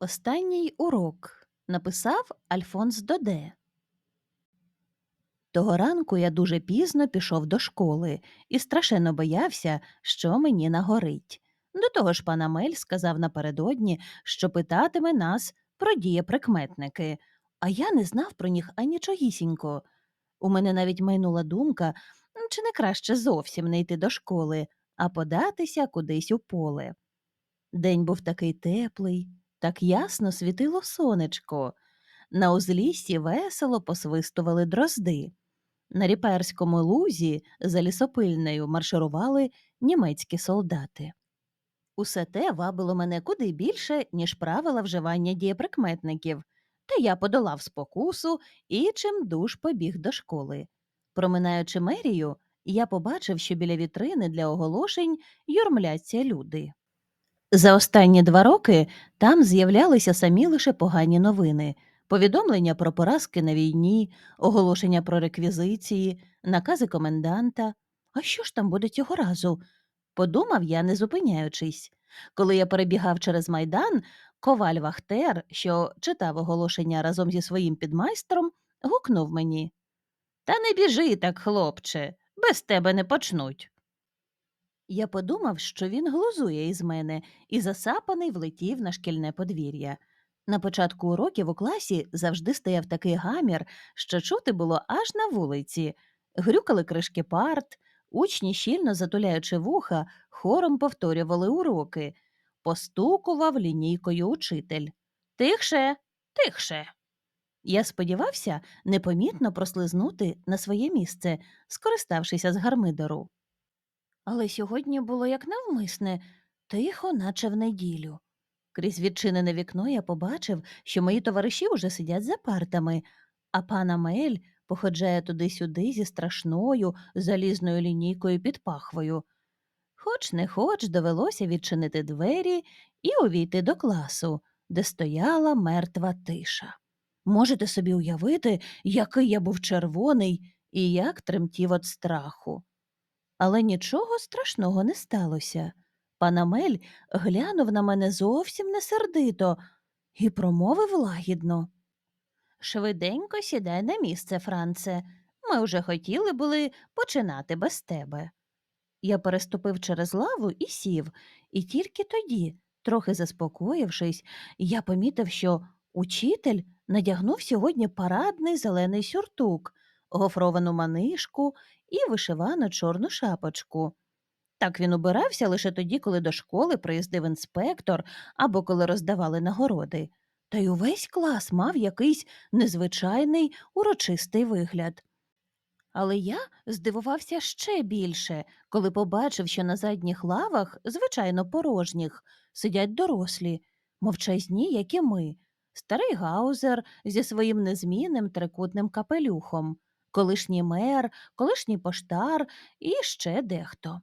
Останній урок написав Альфонс Доде. Того ранку я дуже пізно пішов до школи і страшенно боявся, що мені нагорить. До того ж, пан Амель сказав напередодні, що питатиме нас про дієприкметники, а я не знав про них анічогісінько. У мене навіть майнула думка, чи не краще зовсім не йти до школи, а податися кудись у поле. День був такий теплий, так ясно світило сонечко. На узліссі весело посвистували дрозди. На ріперському лузі за лісопильнею марширували німецькі солдати. Усе те вабило мене куди більше, ніж правила вживання дієприкметників, та я подолав спокусу і чимдуж побіг до школи. Проминаючи мерію, я побачив, що біля вітрини для оголошень юрмляться люди. За останні два роки там з'являлися самі лише погані новини, повідомлення про поразки на війні, оголошення про реквізиції, накази коменданта. А що ж там буде цього разу? Подумав я, не зупиняючись. Коли я перебігав через майдан, коваль Вахтер, що читав оголошення разом зі своїм підмайстром, гукнув мені Та не біжи так, хлопче, без тебе не почнуть. Я подумав, що він глузує із мене, і засапаний влетів на шкільне подвір'я. На початку уроків у класі завжди стояв такий гамір, що чути було аж на вулиці. Грюкали кришки парт, учні, щільно затуляючи вуха, хором повторювали уроки. Постукував лінійкою учитель. Тихше, тихше. Я сподівався непомітно прослизнути на своє місце, скориставшися з гармидеру. Але сьогодні було як навмисне, тихо, наче в неділю. Крізь відчинене вікно я побачив, що мої товариші уже сидять за партами, а пан Амель походжає туди-сюди зі страшною залізною лінійкою під пахвою. Хоч не хоч довелося відчинити двері і увійти до класу, де стояла мертва тиша. Можете собі уявити, який я був червоний і як тремтів від страху. Але нічого страшного не сталося. Пан Амель глянув на мене зовсім не сердито і промовив лагідно. Швиденько сідай на місце, Франце. Ми вже хотіли були починати без тебе. Я переступив через лаву і сів, і тільки тоді, трохи заспокоївшись, я помітив, що учитель надягнув сьогодні парадний зелений сюртук, гофровану манишку і вишивану чорну шапочку. Так він убирався лише тоді, коли до школи приїздив інспектор або коли роздавали нагороди. Та й увесь клас мав якийсь незвичайний урочистий вигляд. Але я здивувався ще більше, коли побачив, що на задніх лавах, звичайно порожніх, сидять дорослі, мовчазні, як і ми, старий гаузер зі своїм незмінним трикутним капелюхом, колишній мер, колишній поштар і ще дехто.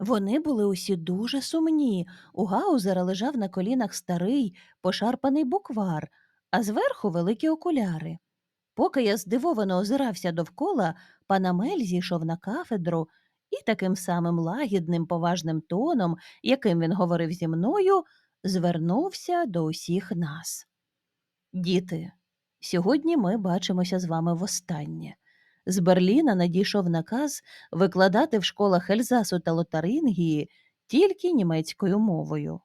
Вони були усі дуже сумні. У Гаузера лежав на колінах старий, пошарпаний буквар, а зверху великі окуляри. Поки я здивовано озирався довкола, пан Амель зійшов на кафедру і таким самим лагідним, поважним тоном, яким він говорив зі мною, звернувся до усіх нас. Діти, сьогодні ми бачимося з вами востаннє. З Берліна надійшов наказ викладати в школах Ельзасу та Лотарингії тільки німецькою мовою.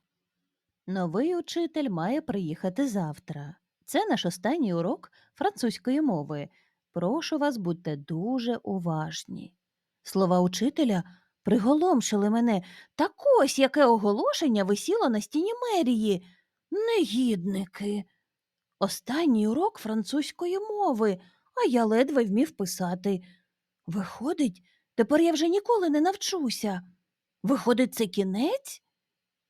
Новий учитель має приїхати завтра. Це наш останній урок французької мови. Прошу вас, будьте дуже уважні. Слова учителя приголомшили мене. Так ось яке оголошення висіло на стіні мерії. Негідники. Останній урок французької мови, а я ледве вмів писати. Виходить, тепер я вже ніколи не навчуся. Виходить, це кінець?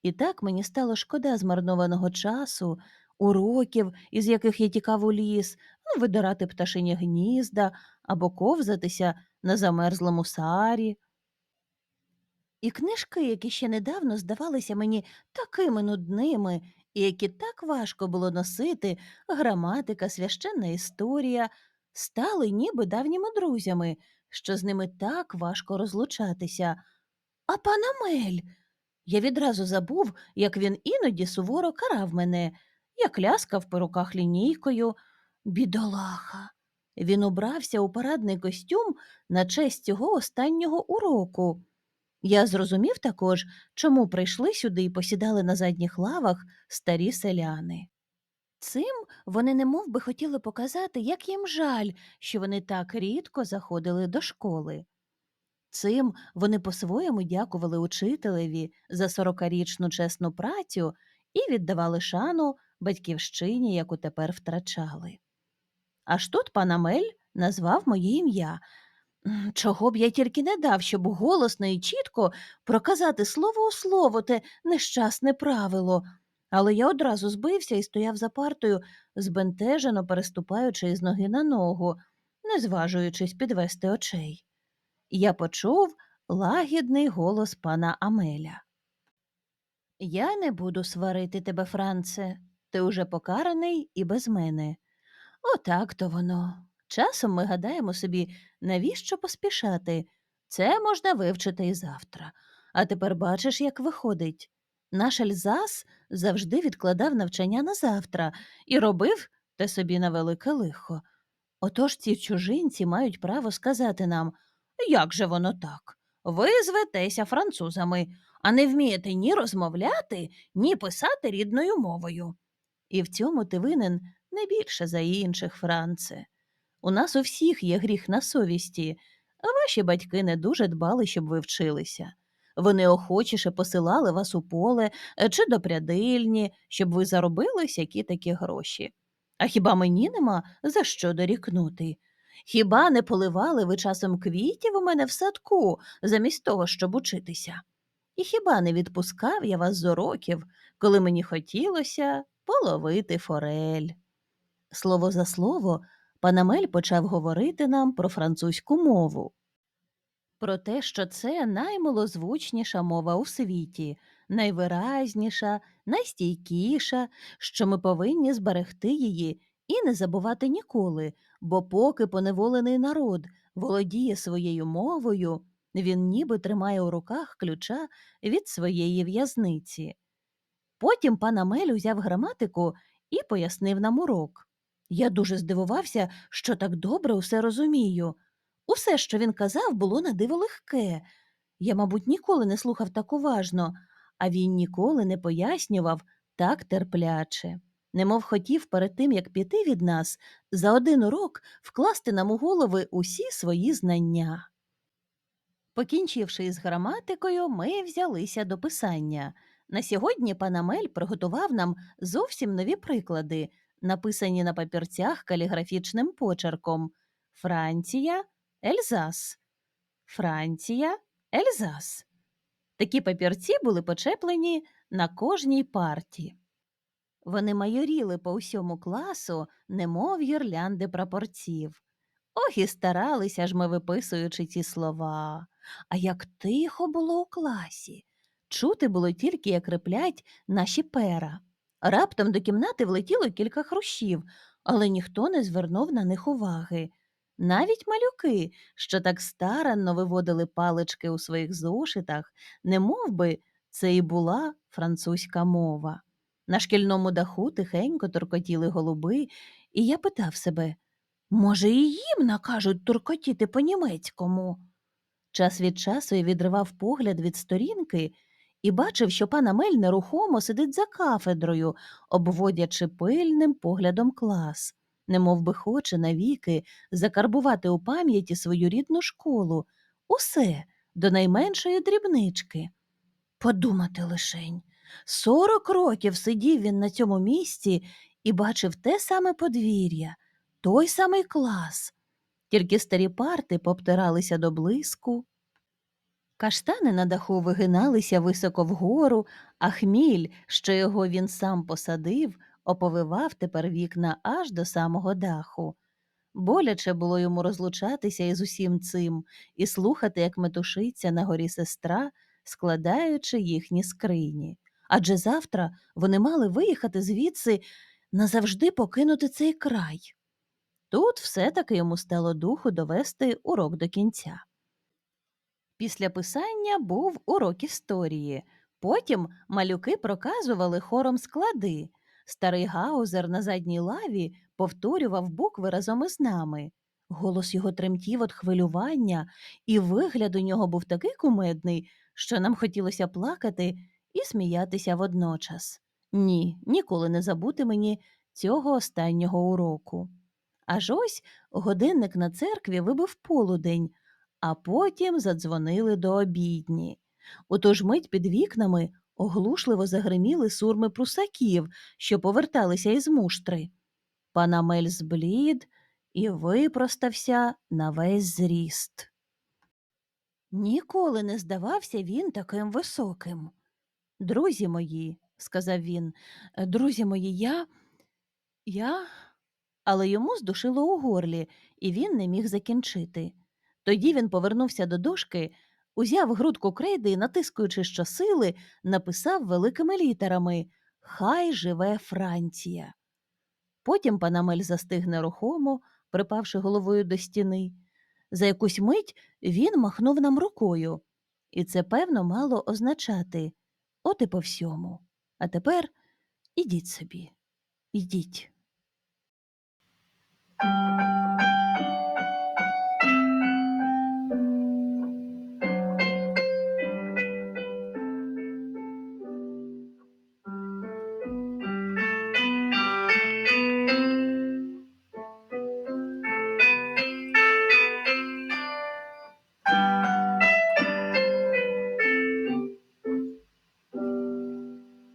І так мені стало шкода змарнованого часу, уроків, із яких я тікав у ліс, ну, видирати пташині гнізда або ковзатися на замерзлому сарі. І книжки, які ще недавно здавалися мені такими нудними, і які так важко було носити, граматика, священна історія, стали ніби давніми друзями, що з ними так важко розлучатися. А пан Амель! Я відразу забув, як він іноді суворо карав мене, як ляскав по руках лінійкою. Бідолаха. Він убрався у парадний костюм на честь цього останнього уроку. Я зрозумів також, чому прийшли сюди і посідали на задніх лавах старі селяни. Цим вони немов би хотіли показати, як їм жаль, що вони так рідко заходили до школи. Цим вони по-своєму дякували учителеві за сорокарічну чесну працю і віддавали шану батьківщині, яку тепер втрачали. Аж тут пан Амель назвав моє ім'я. Чого б я тільки не дав, щоб голосно і чітко проказати слово у слово те нещасне правило. Але я одразу збився і стояв за партою, збентежено переступаючи із ноги на ногу, не зважуючись підвести очей. Я почув лагідний голос пана Амеля. Я не буду сварити тебе, Франце. Ти уже покараний і без мене. Отак то воно. Часом ми гадаємо собі, навіщо поспішати. Це можна вивчити і завтра. А тепер бачиш, як виходить. Наш Ельзас завжди відкладав навчання на завтра і робив те собі на велике лихо. Отож ці чужинці мають право сказати нам, як же воно так? Ви зветеся французами, а не вмієте ні розмовляти, ні писати рідною мовою. І в цьому ти винен не більше за інших, Франце. У нас у всіх є гріх на совісті, а ваші батьки не дуже дбали, щоб ви вчилися. Вони охочіше посилали вас у поле е, чи до прядильні, щоб ви заробили сякі такі гроші. А хіба мені нема за що дорікнути? Хіба не поливали ви часом квітів у мене в садку, замість того, щоб учитися? І хіба не відпускав я вас з уроків, коли мені хотілося половити форель? Слово за слово, панамель почав говорити нам про французьку мову. Про те, що це наймилозвучніша мова у світі, найвиразніша, найстійкіша, що ми повинні зберегти її і не забувати ніколи, бо поки поневолений народ володіє своєю мовою, він ніби тримає у руках ключа від своєї в'язниці. Потім пан Амель узяв граматику і пояснив нам урок. Я дуже здивувався, що так добре усе розумію. Усе, що він казав, було на диво легке. Я, мабуть, ніколи не слухав так уважно, а він ніколи не пояснював так терпляче. Немов хотів перед тим, як піти від нас, за один урок вкласти нам у голови усі свої знання. Покінчивши із граматикою, ми взялися до писання. На сьогодні пан Амель приготував нам зовсім нові приклади, написані на папірцях каліграфічним почерком Франція, Ельзас. Франція, Ельзас. Такі папірці були почеплені на кожній парті. Вони майоріли по всьому класу, немов гірлянди прапорців. Ох, і старалися ж ми, виписуючи ці слова. А як тихо було у класі. Чути було тільки, як риплять наші пера. Раптом до кімнати влетіло кілька хрущів, але ніхто не звернув на них уваги. Навіть малюки, що так старанно виводили палички у своїх зошитах, не би це і була французька мова. На шкільному даху тихенько торкотіли голуби, і я питав себе може, і їм накажуть туркотіти по-німецькому? Час від часу я відривав погляд від сторінки і бачив, що пан Амель нерухомо сидить за кафедрою, обводячи пильним поглядом клас, немов би хоче навіки закарбувати у пам'яті свою рідну школу, усе до найменшої дрібнички. Подумати лишень. Сорок років сидів він на цьому місці і бачив те саме подвір'я, той самий клас. Тільки старі парти пообтиралися до блиску. Каштани на даху вигиналися високо вгору, а хміль, що його він сам посадив, оповивав тепер вікна аж до самого даху. Боляче було йому розлучатися із усім цим і слухати, як метушиться на горі сестра, складаючи їхні скрині. Адже завтра вони мали виїхати звідси назавжди покинути цей край. Тут все таки йому стало духу довести урок до кінця. Після писання був урок історії. Потім малюки проказували хором склади. Старий гаузер на задній лаві повторював букви разом із нами. Голос його тремтів від хвилювання, і вигляд у нього був такий кумедний, що нам хотілося плакати і сміятися водночас. Ні, ніколи не забути мені цього останнього уроку. Аж ось годинник на церкві вибив полудень, а потім задзвонили до обідні. У ту ж мить під вікнами оглушливо загриміли сурми прусаків, що поверталися із муштри. Пан Амель зблід і випростався на весь зріст. Ніколи не здавався він таким високим. Друзі мої, сказав він, «е, друзі мої, я. я. Але йому здушило у горлі, і він не міг закінчити. Тоді він повернувся до дошки, узяв грудку крейди і, натискуючи щосили, написав великими літерами Хай живе Франція. Потім панамель застиг нерухомо, припавши головою до стіни. За якусь мить він махнув нам рукою, і це, певно, мало означати от і по всьому. А тепер ідіть собі, ідіть.